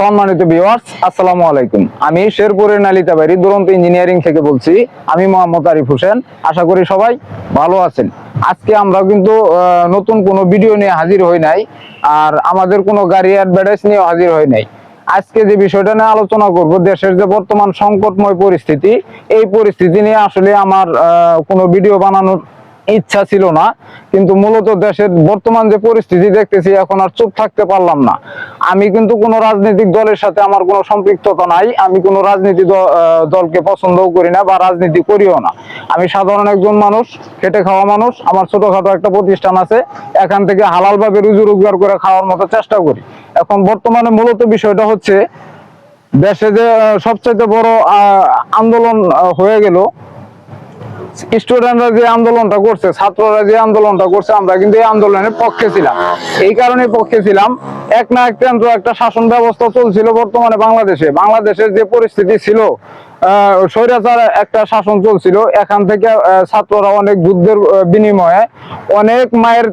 সম্মানিত ভিউয়ার্স আসসালামু আলাইকুম। আমি শেরপুরের নালিতাবাড়ি দুরন্ত ইঞ্জিনিয়ারিং থেকে বলছি। আমি মোহাম্মদ আরিফ হোসেন, আশা করি সবাই ভালো আছেন। আজকে আমরা কিন্তু নতুন কোনো ভিডিও নিয়ে হাজির হই নাই, আর আমাদের কোনো গাড়ি অ্যাডভার্টাইজ নিয়ে হাজির হই নাই। আজকে যে বিষয়টা নিয়ে আলোচনা করব, দেশের যে বর্তমান সংকটময় পরিস্থিতি, এই পরিস্থিতি নিয়ে আসলে আমার কোনো ভিডিও বানানোর ইচ্ছা ছিল না, কিন্তু মূলত দেশের বর্তমান যে পরিস্থিতি দেখতেছি, এখন আর চুপ থাকতে পারলাম না। আমি কিন্তু কোনো রাজনৈতিক দলের সাথে আমার কোনো সম্পৃক্ততা নাই, আমি কোনো রাজনীতি দলকে পছন্দও করি না বা রাজনীতি করিও না। আমি সাধারণ একজন মানুষ, খেটে খাওয়া মানুষ, আমার ছোটখাটো একটা প্রতিষ্ঠান আছে, এখান থেকে হালালভাবে রুজি রোজগার করে খাওয়ার মতো চেষ্টা করি। এখন বর্তমানে মূলত বিষয়টা হচ্ছে, দেশে যে সবচাইতে বড় আন্দোলন হয়ে গেল স্টুডেন্টরা যে আন্দোলনটা করছে, ছাত্ররা যে আন্দোলনটা করছে, আমরা কিন্তু এই আন্দোলনের পক্ষে ছিলাম। এই কারণে পক্ষে ছিলাম। এক না এক কেন্দ্র একটা শাসন ব্যবস্থা চলছিল বর্তমানে বাংলাদেশে। বাংলাদেশের যে পরিস্থিতি ছিল স্বৈরাচার একটা শাসন চলছিল। এখান থেকে ছাত্ররা অনেক যুদ্ধের বিনিময়ে অনেক মায়ের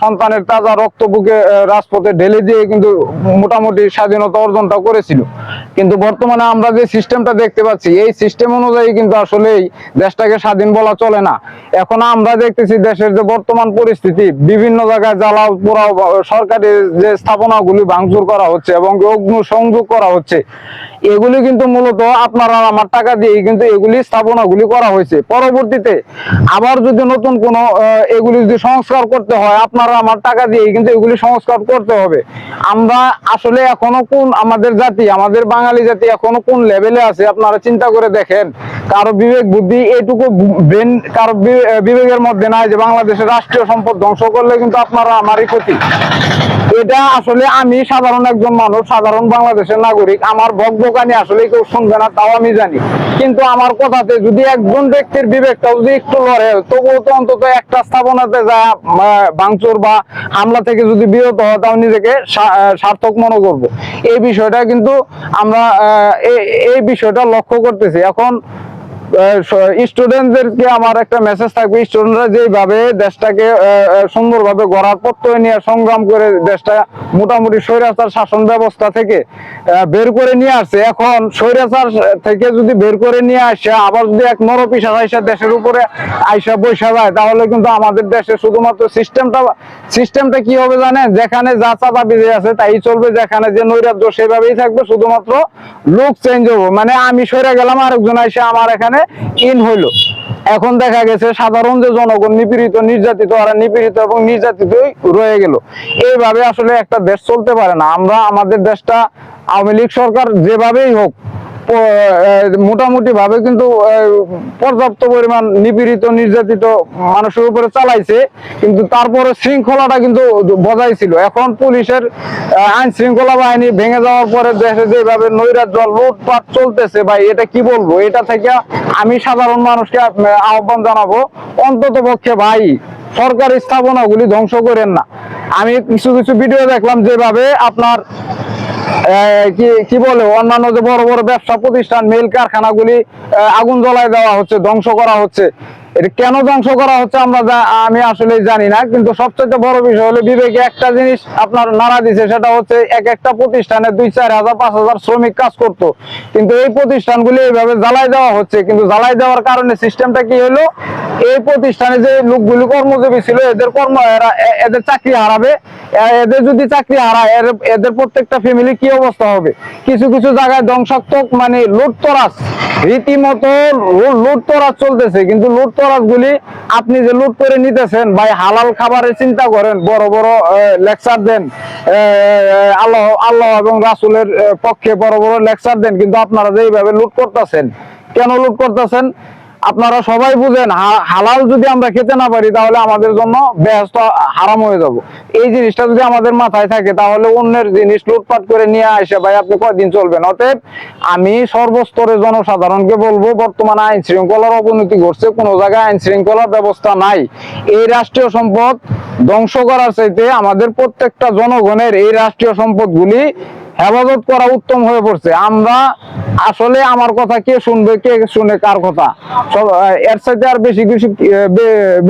সন্তানের তাজা রক্ত বুকে রাজপথে ঢেলে দিয়ে কিন্তু মোটামুটি স্বাধীনতা অর্জনটা করেছিল। কিন্তু বর্তমানে আমরা যে সিস্টেমটা দেখতে পাচ্ছি, এই সিস্টেম অনুযায়ী কিন্তু আসলেই দেশটাকে স্বাধীন বলা চলে না। এখন আমরা দেখতেছি দেশের যে বর্তমান পরিস্থিতি, বিভিন্ন জায়গায় জ্বালাও, পোড়াও সরকারি যে স্থাপনাগুলি ভাঙচুর করা হচ্ছে এবং অগ্নি সংযোগ করা হচ্ছে। এগুলি কিন্তু মূলত আপনারা আমার টাকা দিয়ে কিন্তু এগুলি স্থাপনাগুলি করা হয়েছে। পরবর্তীতে আবার যদি নতুন কোনো এগুলি যদি সংস্কার করতে হয়, আপনারা আমার টাকা দিয়ে কিন্তু এগুলি সংস্কার করতে হবে। আমরা আসলে এখনও কোন আমাদের জাতি, আমাদের বাঙালি জাতি এখনও কোন লেভেলে আছে, আপনারা চিন্তা করে দেখেন। কারও বিবেক, বুদ্ধি এটুকু ব্রেন কারও বিবেকের মধ্যে নাই যে বাংলাদেশের রাষ্ট্রীয় সম্পদ ধ্বংস করলে কিন্তু আপনারা আমারই ক্ষতি। এটা আসলে আমি সাধারণ একজন মানুষ, সাধারণ বাংলাদেশের নাগরিক, আমার বকবকানি আসলে কেউ শুনবে না, তাও আমি জানি। কিন্তু আমার কথাতে যদি একজন ব্যক্তির বিবেকটা যদি একটু লড়ে, তবুও তো অন্তত একটা স্থাপনাতে যা ভাঙচুর বা হামলা থেকে যদি বিরত হয় তাও নিজেকে সার্থক মনে করব। এই বিষয়টা কিন্তু আমরা এই বিষয়টা লক্ষ্য করতেছি। এখন স্টুডেন্টদেরকে আমার একটা মেসেজ থাকবে স্টুডেন্টরা যেভাবে দেশটাকে সুন্দরভাবে গড়ার প্রত্যয় নিয়ে সংগ্রাম করে দেশটা মোটামুটি স্বৈরাচার শাসন ব্যবস্থা থেকে বের করে নিয়ে আসছে। এখন স্বৈরাচার থেকে যদি বের করে নিয়ে আসে, আবার যদি এক নরপিসা আইসা দেশের উপরে আইসা বৈশা যায়, তাহলে কিন্তু আমাদের দেশে শুধুমাত্র সিস্টেমটা সিস্টেমটা কি হবে জানেন? যেখানে যা চাঁদা বিজে আছে তাই চলবে, যেখানে যে নৈরাজ্য সেভাবেই থাকবে, শুধুমাত্র লুক চেঞ্জ হব। মানে আমি সরে গেলাম, আরেকজন আইসা আমার এখানে ইন হইল। এখন দেখা গেছে সাধারণ যে জনগণ নিপীড়িত, নির্যাতিত, আর নিপীড়িত এবং নির্যাতিতই রয়ে গেল। এইভাবে আসলে একটা দেশ চলতে পারে না। আমরা আমাদের দেশটা আওয়ামী লীগ সরকার যেভাবেই হোক মোটামুটি ভাবে কিন্তু পর্যাপ্ত পরিমাণ নিপীড়িত, নির্যাতিত মানুষের উপরে চালাইছে, কিন্তু তারপরে শৃঙ্খলাটা কিন্তু বজায় ছিল এখন পুলিশের আইন শৃঙ্খলা বাহিনী ভেঙে যাওয়ার পরে দেশে যেভাবে নৈরাজ্য লুটপাট চলতেছে, ভাই, এটা কি বলব? এটা থেকে আমি সাধারণ মানুষকে আহ্বান জানাব, অন্তত পক্ষে, ভাই, সরকারি স্থাপনাগুলি ধ্বংস করেন না। আমি কিছু কিছু ভিডিও দেখলাম যেভাবে আপনার কি বলে, অন্যান্য যে বড় বড় ব্যবসা প্রতিষ্ঠান, মিল কারখানাগুলি আগুন জ্বলায় দেওয়া হচ্ছে, ধ্বংস করা হচ্ছে। এটা কেন ধ্বংস করা হচ্ছে আমরা আমি আসলে জানি না, কিন্তু সবচেয়ে বড় বিষয় হলো বিবেকে একটা জিনিস আপনার নাড়া দিছে, সেটা হচ্ছে এক একটা প্রতিষ্ঠানে দুই, চার হাজার, পাঁচ হাজার শ্রমিক কাজ করতো। কিন্তু এই প্রতিষ্ঠানগুলি এইভাবে জ্বালাই দেওয়া হচ্ছে, কিন্তু জ্বালাই দেওয়ার কারণে সিস্টেমটা কি হলো? এই প্রতিষ্ঠানে যে লোকগুলি কর্মজীবী ছিল, এদের কর্ম এদের চাকরি হারাবে। এদের যদি চাকরি হারায়, এর- এদের প্রত্যেকটা ফ্যামিলি কি অবস্থা হবে? কিছু কিছু জায়গায় ধ্বংসাত্মক মানে লুটতরাজ, রীতিমতো লু- লুটতরাজ চলতেছে, কিন্তু লুটতরাজ গুলি আপনি যে লুট করে নিতেছেন, ভাই হালাল খাবারের চিন্তা করেন, বড় বড় লেকচার দেন আল্লাহ আল্লাহ এবং রাসুলের পক্ষে বড় বড় লেকচার দেন, কিন্তু আপনারা যেভাবে লুট করতেছেন, কেন লুট করতেছেন? আপনারা সবাই বুঝেন হালাল যদি আমরা খেতে না পারি, তাহলে আমাদের জন্য ব্যস্ত হারাম হয়ে যাব। এই জিনিসটা যদি আমাদের মাথায় থাকে, তাহলে অন্যের জিনিস লুটপাট করে নিয়ে আসে, ভাই, আপনি কয়দিন চলবেন? অতএব আমি সর্বস্তরে জনসাধারণকে বলব, বর্তমানে আইন শৃঙ্খলার অবনতি ঘটছে, কোনো জায়গায় আইন শৃঙ্খলার ব্যবস্থা নাই। এই রাষ্ট্রীয় সম্পদ ধ্বংস করার চাইতে আমাদের প্রত্যেকটা জনগণের এই রাষ্ট্রীয় সম্পদগুলি হেফাজত করা উত্তম হয়ে পড়ছে। আমরা আসলে আমার কথা কে শুনবে, কে শুনে কার কথা? এর সাথে আর বেশি কিছু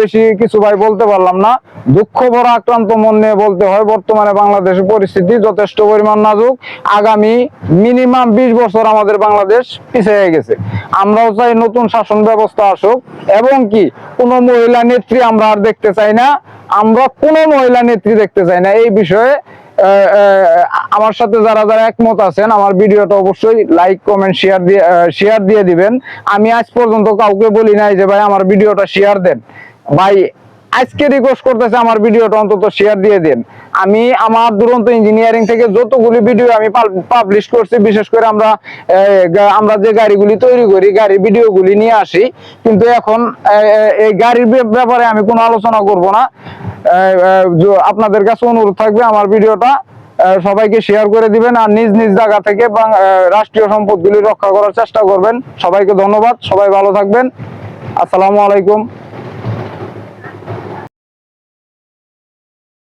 বেশি কিছু ভাই বলতে পারলাম না। দুঃখ ভরা, আক্রান্ত মন নিয়ে বলতে হয়, বর্তমানে বাংলাদেশের পরিস্থিতি যথেষ্ট পরিমাণ নাজুক। আগামী মিনিমাম বিশ বছর আমাদের বাংলাদেশ পিছিয়ে গেছে। আমরাও চাই নতুন শাসন ব্যবস্থা আসুক। এবং কি, কোনো মহিলা নেত্রী আমরা আর দেখতে চাই না। আমরা কোনো মহিলা নেত্রী দেখতে চাই না। এই বিষয়ে আমার সাথে যারা যারা একমত আছেন, আমার ভিডিওটা অবশ্যই লাইক কমেন্ট শেয়ার দিয়ে শেয়ার দিয়ে দিবেন। আমি আজ পর্যন্ত কাউকে বলি নাই যে, ভাই, আমার ভিডিওটা শেয়ার দেন। ভাই আজকে রিকোয়েস্ট করতেছে আমার ভিডিওটা অন্তত শেয়ার দিয়ে দিন। আমি আমার দুরন্ত ইঞ্জিনিয়ারিং থেকে যতগুলি ভিডিও আমি পাবলিশ করছি, বিশেষ করে আমরা আমরা যে গাড়িগুলি তৈরি করি, গাড়ির ভিডিওগুলি নিয়ে আসি, কিন্তু এখন এই গাড়ির ব্যাপারে আমি কোনো আলোচনা করব না। আপনাদের কাছে অনুরোধ থাকবে আমার ভিডিওটা সবাইকে শেয়ার করে দিবেন আর নিজ নিজ জায়গা থেকে রাষ্ট্রীয় সম্পদগুলি রক্ষা করার চেষ্টা করবেন। সবাইকে ধন্যবাদ, সবাই ভালো থাকবেন। আসসালামু আলাইকুম।